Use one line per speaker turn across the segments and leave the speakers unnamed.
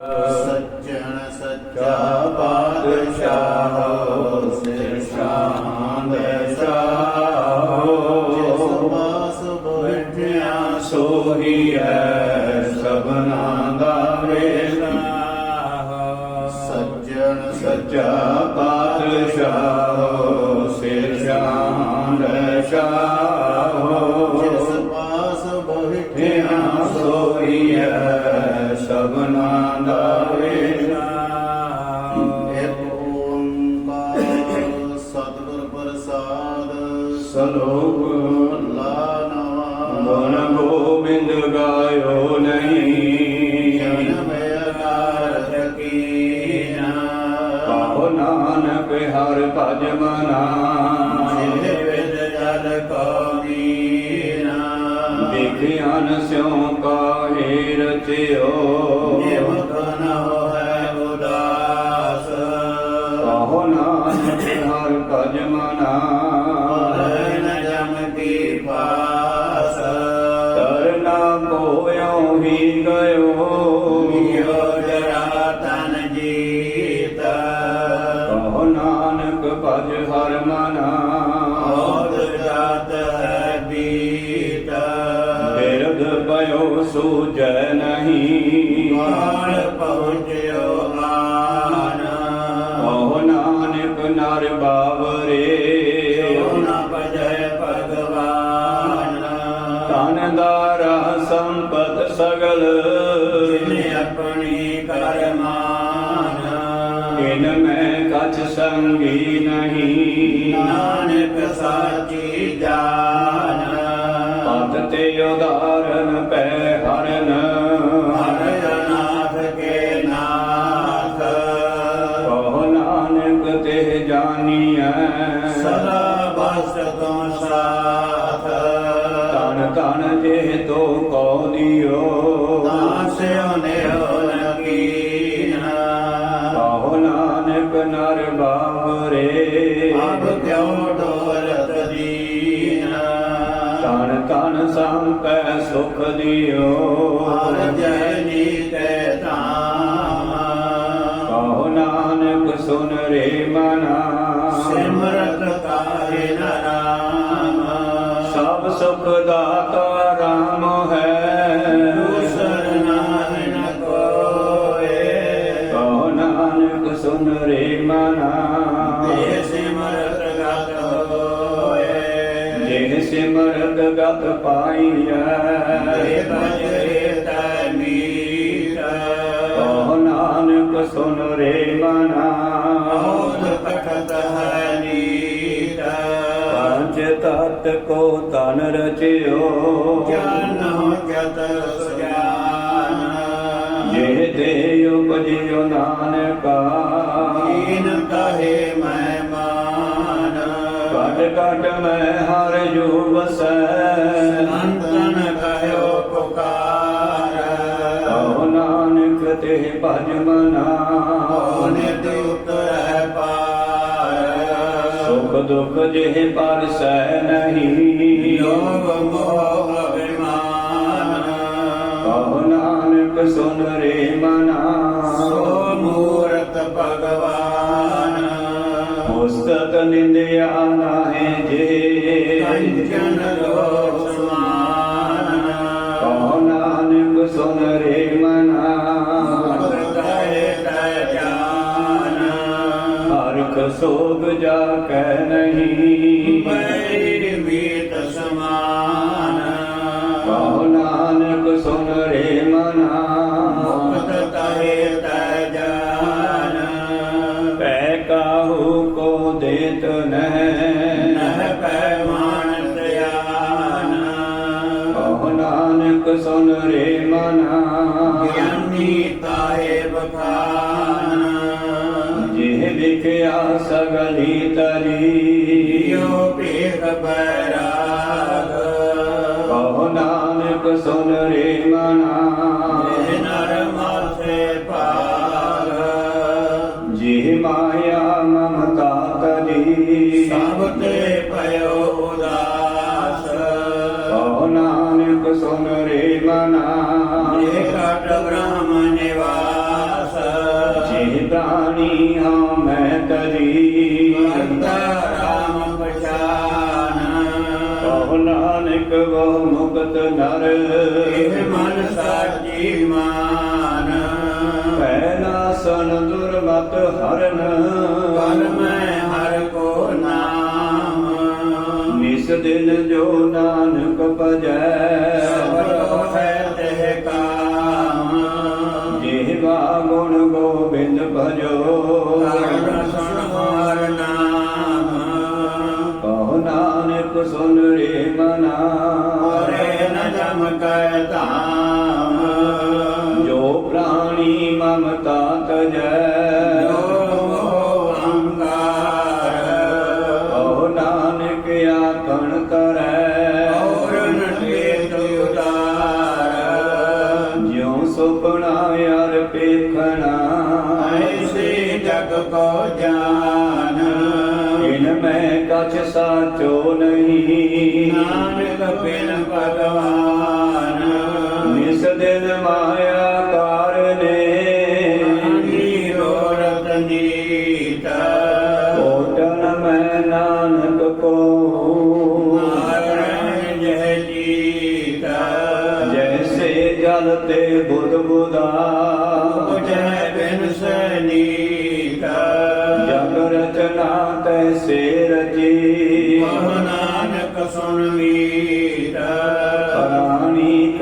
ਸੱਜਣ ਸੱਚਾ ਪਾਤਸ਼ਾਹ, ਸਿਰ ਸ਼ਾਂਦ ਸਾਹੋ। ਜਿਸ ਪਾਸ ਬੈਠਿਆ,
ਸੋਹੀ ਹੈ ਸਭਨਾ ਦਾ ਵੇਲਾ
ਸੱਜਣ
ਸੱਚਾ ਪਾਤਸ਼ਾਹ, ਸਿਰ ਸ਼ਾਂਦ ਸ਼ਾਹੋ। ਗਾਇਓ ਨਹੀਂ।
ਜਨਮ ਅਕਾਰਤ ਕੀਨਾ
ਕਹੋ ਨਾਨਕ ਹਰ ਭਜ ਮਨਾ।
ਜਿਹ ਵਿਦ ਜਲ ਕੋ ਮੀਨਾ
ਦੇਖਿਆਨ ਸਿਉ ਕਾਹੇ ਰਚਿਓ।
ਨਿਮ ਕਨ ਹੋਇ ਉਦਾਸ
ਕਹੋ ਨਾਨਕ ਹਰ ਭਜ ਮਨਾ। ਹਰ ਮਨਾ।
ਔਦ ਜਾਤ ਬੀਤ।
ਬਿਰਧ ਪਇਓ ਸੂਜੈ ਨਹੀਂ।
ਕਾਲ ਪਹੁੰਚਿਓ ਮਾਨ
ਕਹੋ ਨਾਨਕ ਨਰ ਬਾਵਰੇ।
ਨ ਭਜੈ ਭਗਵਾਨ।
ਤਨ ਦਾਰਾ ਸੰਪਤ ਸਗਲ।
ਜਿਨੇ ਆਪਣੀ ਕਰਮਾਨ।
ਇਨ ਮੈਂ ਕਛ ਸੰਗੀ ਨਹੀਂ।
ਨਾਨਕ ਸਾਚੀ ਜਾਨ।
ਪਤ ਤੇ ਉਦਾਰਨ ਪੈ ਹਰਨ।
ਹਰਿ ਨਾਥ ਕੇ ਨਾਥ।
ਕਹੋ ਨਾਨਕ ਤੇ ਜਾਣੀਐ
ਸਦਾ ਬਸ ਤੋਂ ਸਾਥ।
ਤਨ ਤਨ ਜੇ ਤੋ ਕੋ ਦਿਓ।
ਤਾਸਿਓ ਨਿਓ ਨਕੀਨ
ਸੁਖ ਦਾਤਾ ਰਾਮ ਹੈ।
ਦੂਸਰ ਕੋਏ
ਕਹੋ ਨਾਨਕ ਸੁਨ ਰੇ ਮਨਾ।
ਤੇ ਸਿਮਰਤ ਗਤ ਹੋਏ
ਜਿਨ ਸਿਮਰਤ ਗਤ
ਤੇ
ਪਾਈਐ।
ਭਜੇ ਤੈ ਮੀਰ
ਕਹੋ ਨਾਨਕ ਸੁਨ ਰੇ ਤਤ ਕੋ ਤਨ ਰਚਿਓ।
ਗਿਆਨੋ ਜਤ ਸੁਜਾਨ।
ਜੇ ਦੇ ਉਪਜਿਓ ਨਾਨਕਾ।
ਦੀਨ ਕਹੇ ਮੈਂ ਮਾਨ।
ਕਟ ਕਟ ਮੈਂ ਹਰ ਜੋ ਵਸੈ
ਅੰਤਨ ਕਹਿਓ ਪੁਕਾਰ।
ਕਹੋ ਨਾਨਕ ਤੇ ਭਜ ਮਨਾ।
ਉਹਨੇ ਤੇ
ਦੁਖ ਜਿਹ ਪਰਸੈ ਨਹੀਂ।
ਲੋਭ ਮੋਹ ਅਭਿਮਾਨ।
ਕਹੋ ਨਾਨਕ ਸੁਨ ਰੇ ਮਨਾ। ਜਾ ਕੈ ਨਹੀਂ।
ਬੈਰੀ ਮੀਤ ਸਮਾਨ।
ਕਹੋ ਨਾਨਕ ਸੁਨ ਰੇ ਮਨਾ।
ਮੁਕਤ ਕਹੇ ਤੈ ਜਾਨ।
ਪੈ ਕਾਹੂ ਕੋ ਦੇਤ ਨਹਿ।
ਨਹ ਪੈ ਮਾਨ ਧਿਆਨ।
ਕਹੋ ਨਾਨਕ ਵਿਖਿਆ ਸਗਲੀ ਤਰੀ।
ਜਿਉ ਭੇਖ ਬੈਰਾਗ।
ਕਹੋ ਨਾਨਕ ਸੁਨ ਰੇ ਮਨਾ।
ਨਰ। ਇਹ ਮਨ ਸਾਚੀ ਮਾਨ।
ਪਹਿਲਾ ਸਨ ਦੁਰਮਤ ਹਰਨ।
ਕਰ ਮੈਂ ਹਰ ਕੋ ਨਾਮ।
ਨਿਸ ਦਿਨ ਜੋ ਨਾਨਕ ਭਜੈ।
ਸਬਰੋ ਹੈ ਤੇ ਕਾਮ।
ਜਿਹਵਾ ਗੁਣ ਗੋਬਿੰਦ ਭਜੋ।
ਹਰ ਨਾਮ।
ਕਹੋ ਨਾਨਕ ਸੁਨ
ਕੈ ਧਾਮ
ਜੋ ਪ੍ਰਾਣੀ ਮਮਤਾ ਤਜੈ।
ਜੋ
ਨਾਨਕ ਆਕਣ ਕਰੈ।
ਔਰ ਨਟੇ ਉਤਾਰ
ਜਿਉ ਸੁਪਨਾ ਯਾਰ ਪੇਖਣਾ।
ਐਸੇ ਜਗ ਕੋ ਜਾਨ।
ਇਨ ਮੈਂ ਕਛ ਸਾਚੋ ਨਹੀਂ।
ਨਾਨਕ ਬਿਨ ਭਗਵਾਨ।
ਦਿਨ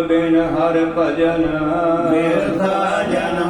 ਬਿਨ
ਹਰ ਭਜਨ
ਬਿਰਥਾ ਜਨਮ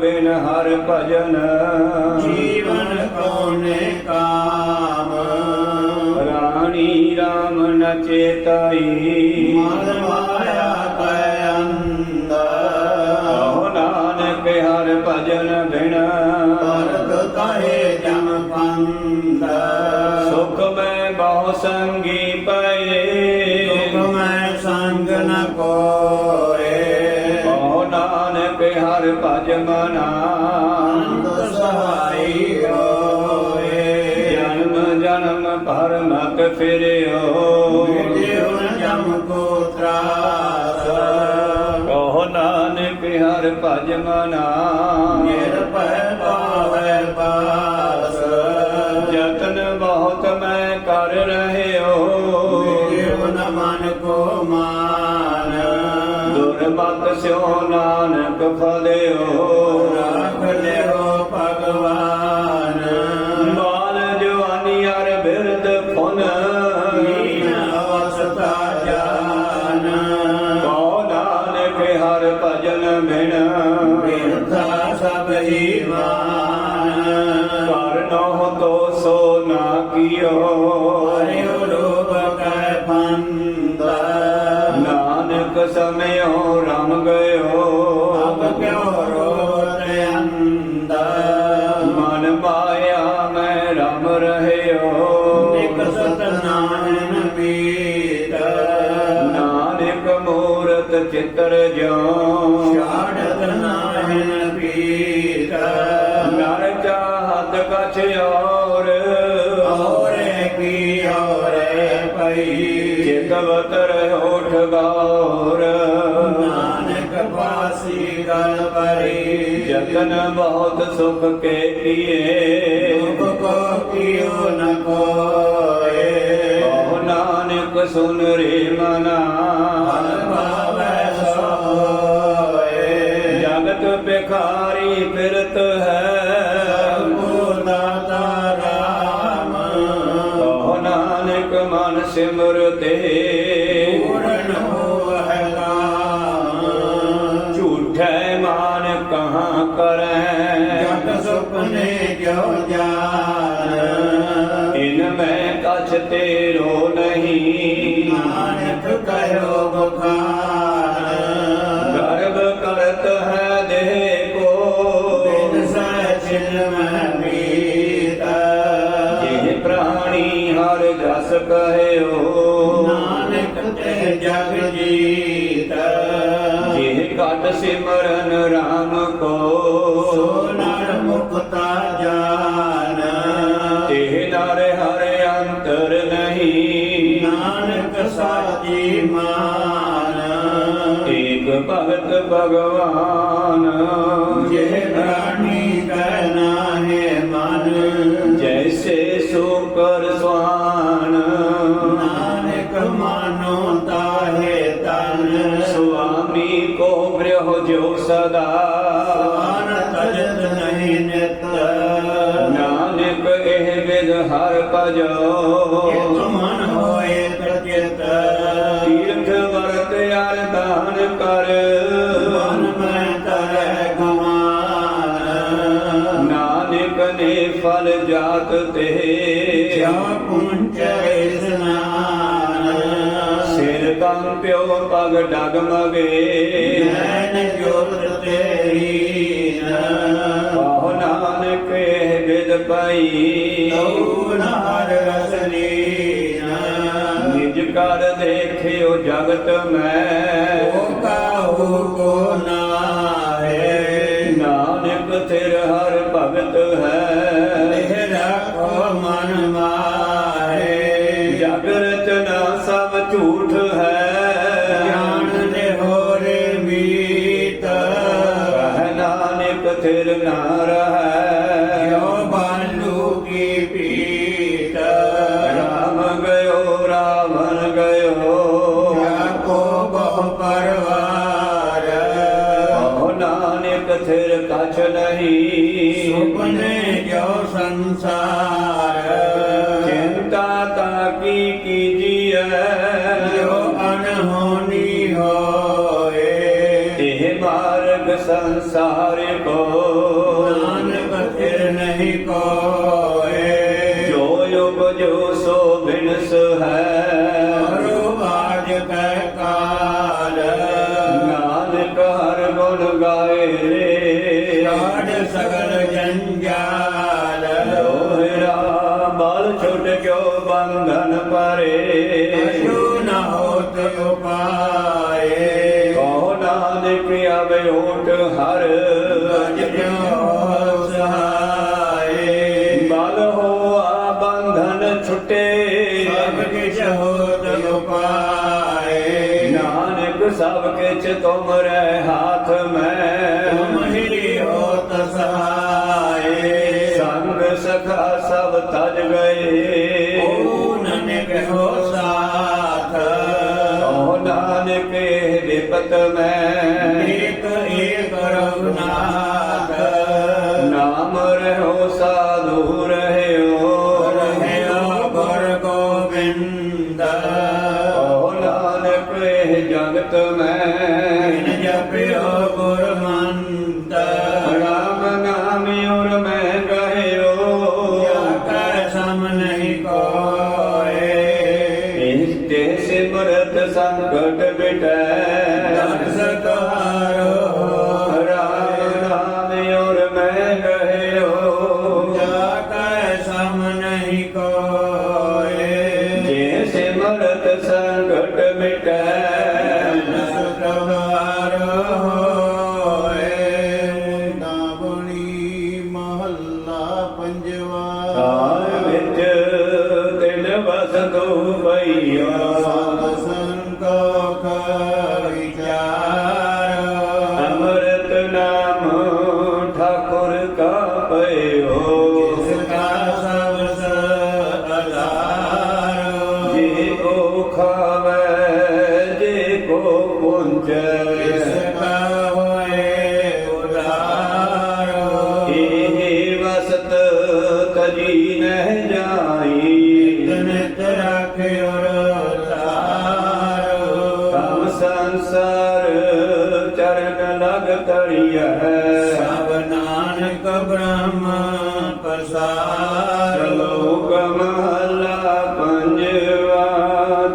ਬਿਨ ਹਰ ਭਜਨ।
ਜੀਵਨ ਕੋਨੇ ਕਾਮ?
ਰਾਣੀ RAM ਨ ਚੇਤਾਈ
ਮਨ ਮਾਇਆ ਕੈ ਅੰਦਰ।
ਓ ਨਾਨਕ ਹਰ ਭਜਨ ਬਿਨ।
ਕਰਤ ਕਹੇ ਜਮ ਪੰਦ
ਸੁਖ ਮੈਂ ਬਹੁ ਸੰਗੀ। ਮਤ ਫਿਰਿਓ।
ਜਿਉ ਜਮ ਕੋ ਤਰਾਸ।
ਕਹੋ ਨਾਨਕ ਹਰ ਭਜ ਮਨਾ
ਨਿਰਭੈ ਪਾਵੈ ਪਾਸ।
ਜਤਨ ਬਹੁਤ ਮੈਂ ਕਰ ਰਹਿਓ।
ਜਿਉ ਨ ਮਨ ਕੋ ਮਾਨ।
ਦੁਰਮਤ ਸਿਓ ਨਾਨਕ ਫਲਿਓ।
ਰਾਖ ਲਿਓ
ਚਿਤਰ ਜਿਉ।
ਛਾੜਤ ਨਾਨਨ ਪੀਤ।
ਨਰ ਚਾਹਤ ਕਛ ਔਰ।
ਔਰੇ ਕੀ ਔਰੇ ਪਈ
ਚਿਤਵਤ ਰਹਿਓ ਠਗਾਰ
ਨਾਨਕ ਪਾਸੀ ਗਲ ਪਰੀ
ਜਤਨ ਬਹੁਤ ਸੁਖ ਕੇ ਕੀਏ।
ਦੁਖ ਕੋ ਕੀਓ ਨ ਕੋਏ।
ਨਾਨਕ ਸੁਨ ਰੇ ਮਨਾ। ਨਾਰੀ ਫਿਰਤ ਹੈ।
ਸਭੋ ਦਾਤਾ ਰਾਮ
ਕਹੋ ਨਾਨਕ ਮਨ ਸਿਮਰਤੇ
ਪੂਰਨ ਹੋਵਹਿ ਕਾਮ
ਝੂਠੈ ਮਾਨ ਕਹਾਂ ਕਰੈ।
ਜਗ ਸੁਪਨੇ ਜੋ ਜਾਨ
ਇਨ ਮੈਂ ਕਛ ਤੇਰੋ ਨਹੀਂ।
ਨਾਨਕ ਕਹਿਓ
ਹਰ ਜਸ ਕਹਿਓ
ਨਾਨਕ ਤੇ ਜਗ ਜੀਤ।
ਜਿਹ ਘਟ ਸਿਮਰਨ
ਸੋ
ਕੋ।
ਨਰ ਮੁਕਤਾ ਜਾਨ।
ਇਹ ਨਰ ਹਰ ਅੰਤਰ ਨਹੀਂ।
ਨਾਨਕ ਸਾਚੀ ਮਾਨ।
ਏਕ ਭਗਤ ਭਗਵਾਨ।
ਜੇ ਪ੍ਰਾਣੀ ਕਹਿਣਾ ਹੈ ਮਨ।
ਜੈਸੇ ਸੋ ਕਰ ਸਵਾਨ ਕੋ ਗ੍ਰਹ ਜੋ ਸਦਾ।
ਸਵਾਨ ਤਜਤ ਨਹੀਂ ਨਿਤ।
ਨਾਨਕ ਇਹ ਵਿਦ ਹਰ ਭਜੋ।
ਇਤ ਮਨ ਹੋਏ ਪ੍ਰਚਿਤ।
ਤੀਰਥ ਵਰਤ ਅਰਦਾਨ ਕਰ।
ਮਨ ਮੈਂ ਕਰੈ ਗਮਾਨ
ਨਾਨਕ ਨੇ ਫਲ ਜਾਤ ਤੇ।
ਜਾ ਪੁੰਚੈ ਇਸਨਾਨ
ਸਿਰ ਕੰਪਿਓ ਪਗ ਡਗਮਗੇ।
ਨੈਣ ਜੋਤ ਤੇਰੀ
ਕਹੋ ਨਾਨਕ ਵਿਦ ਪਈ।
ਤਉ ਨਹਰ ਰਸਲੀਨ
ਨਿਜ ਕਰ ਦੇਖਿਓ ਜਗਤ ਮੈਂ।
ਓ ਕਾਹੂ ਕੋ ਨਾਹੇ।
ਨਾਨਕ ਤੇਰ ਹਰ ਭਗਤ ਹੈ।
ਇਹ
ਮਾਰਗ ਸੰਸਾਰ ਕੋ।
ਨਾਨਕ ਫਿਰ ਨਹੀਂ ਕੋਏ ਹਰ ਗਜ ਜੋ ਸਹਾਏ।
ਬਲ ਹੋਆ ਬੰਧਨ ਛੁਟੇ।
ਸਭ ਕਿਛ ਹੋਤ ਉਪਾਏ
ਨਾਨਕ ਸਭ ਕਿਛ ਤੁਮਰੇ ਹਾਥ ਮੈਂ।
ਤੁਮ ਹੀ ਹੋਤ ਸਹਾਏ
ਸੰਗ ਸਖਾ ਸਭ ਤਜ ਗਏ।
ਓ ਨਨਕ ਹੋ ਸਾਥ?
ਓ ਨਾਨਕ ਵਿਪਤ ਮੈਂ। ਸਿਮਰਤ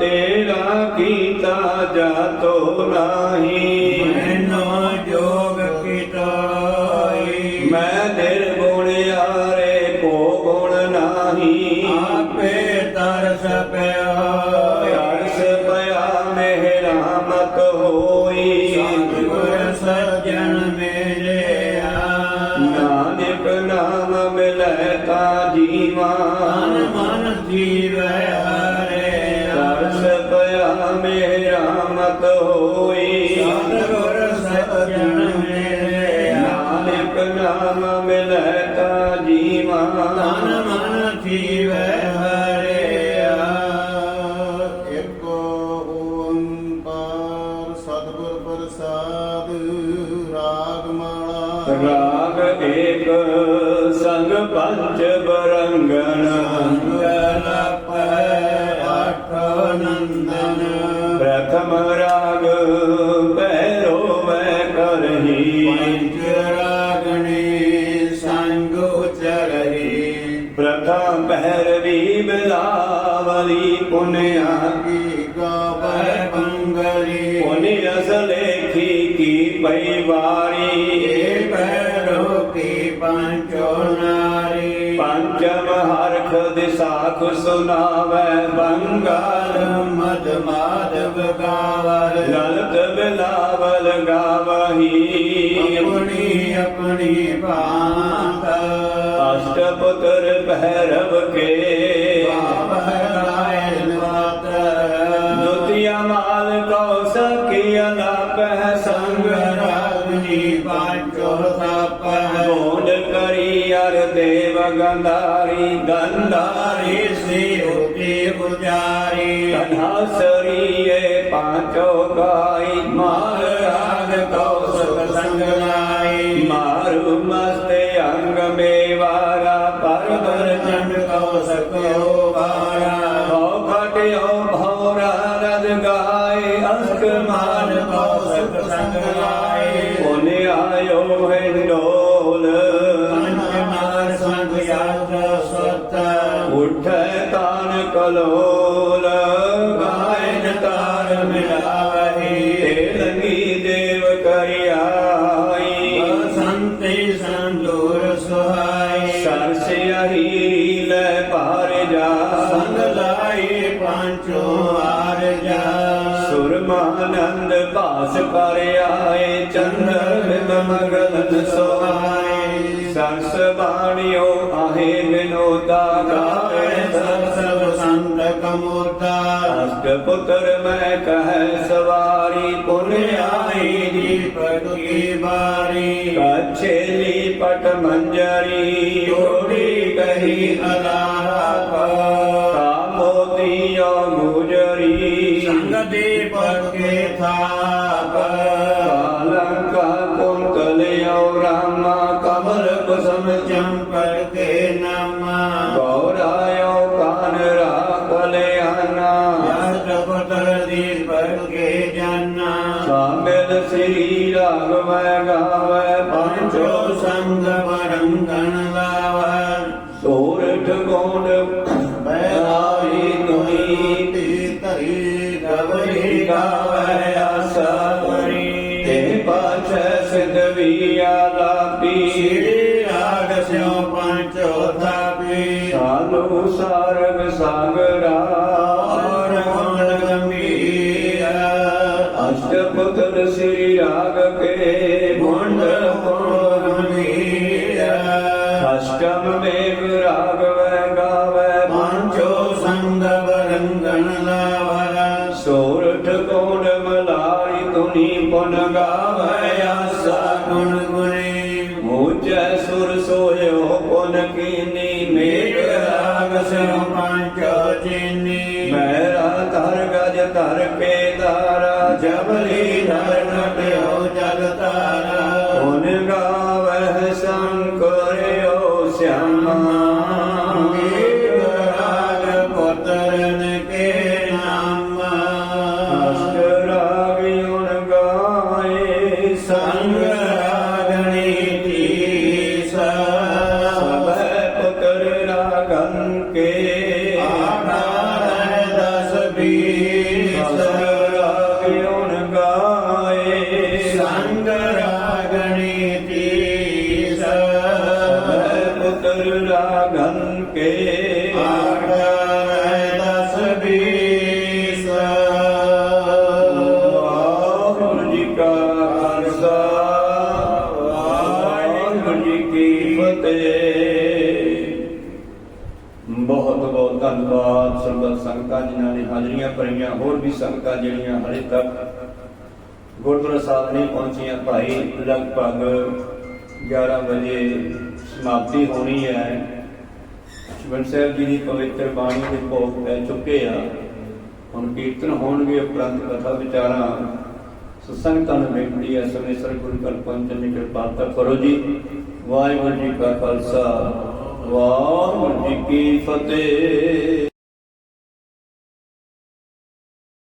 ਤੇਰਾ ਕੀਤਾ
ਜਾ ਤੋ ਨਾਹੀ
ದಾನ ಮಾನವೇ ਵਾਰੀ ਏ ਪੈਰੋਕੀ ਪੰਚੋ ਨਾਰੀ ਪੰਚਮ ਹਰਖ ਦਿਸਾਖ ਸੁਨਾਵੇ ਬੰਗਾਲ
ਮਦ ਮਾਦਵ ਗਾਵਰ
ਲਲਤ ਬਿਲਾਵਲ ਗਾਵਹੀ।
ਆਪਣੀ ਆਪਣੀ
ਬਾਤ ਅਸ਼ਟਪੁਤਰ ਭੈਰਵ ਕੇ। ਬਾਬਾ ગંધારી ગંધારી શ્રી
પૂજારી સરીએ પાંચો ગાય રાગ
કૌ ਹੱਥ ਪਰ ਆਏ ਚੰਦਰ ਮਗਨ ਸੋਹਾਏ ਸਰਸ ਬਾਣਿਓ ਆਹੇ ਵਿਨੋਦਾ ਗਾਵੇ
ਸਰਸਵ ਸੰਤ ਕਮੋਤਾ
ਅਸ਼ਟ ਪੁੱਤਰ ਮੈਂ ਕਹਿ ਸਵਾਰੀ ਪੁਨ ਆਈ
ਜੀ ਪਟੁਕੀ ਬਾਰੀ।
ਕਛੇਲੀ ਪਟ ਮੰਜਰੀ ਓੜੀ ਕਹੀ
ਅਲਾ ਸੰਪਰਕ ਨਮ
ਗੌਰਾਇਓ ਕਾਨ ਰਾਖ
ਲਿਆਨਾ ਜਸ ਪਤਰ ਦੀਪਕ ਕੇ ਜਾਨਾ
ਸਾਮਿਲ ਸ੍ਰੀ
ਰਾਗ
ਮੈਂ ਗਾਵੇ
ਪੰਚੋ ਸੰਗ
ਮਗਨ ਸ੍ਰੀ ਰਾਗ ਕੇ
ਅਵਲੀ ਨਰ ਨਟਿਓ
ਜਗਤਾਰ ਹੁਨ ਗਾ ਧੰਨਵਾਦ ਸਰਬਤ ਸੰਗਤਾਂ ਜਿਨ੍ਹਾਂ ਨੇ ਹਾਜ਼ਰੀਆਂ ਭਰੀਆਂ, ਹੋਰ ਵੀ ਸੰਗਤਾਂ ਜਿਹੜੀਆਂ ਹਲੇ ਤੱਕ ਗੁਰਦੁਆਰਾ ਸਾਹਿਬ ਨਹੀਂ ਪਹੁੰਚੀਆਂ, ਭਾਈ ਲਗਭਗ 11 ਵਜੇ ਸਮਾਪਤੀ ਹੋਣੀ ਹੈ। ਸ਼ਿਵਨ ਸਾਹਿਬ ਜੀ ਦੀ ਪਵਿੱਤਰ ਬਾਣੀ ਦੇ ਭੋਗ ਪੈ ਚੁੱਕੇ ਆ। ਹੁਣ ਕੀਰਤਨ ਹੋਣਗੇ ਉਪਰੰਤ ਕਥਾ ਵਿਚਾਰਾਂ। ਸਤਸੰਗਤਾਂ ਨੂੰ ਬੇਨਤੀ ਹੈ, ਸਮੇਂ ਸਰ ਗੁਰੂ ਘਰ ਪਹੁੰਚਣ ਦੀ ਕਿਰਪਾਲਤਾ ਕਰੋ ਜੀ। ਵਾਹਿਗੁਰੂ ਜੀ ਕਾ ਖਾਲਸਾ। ਵਾਹਿਗੁਰੂ ਜੀ ਕੀ ਫਤਿਹ।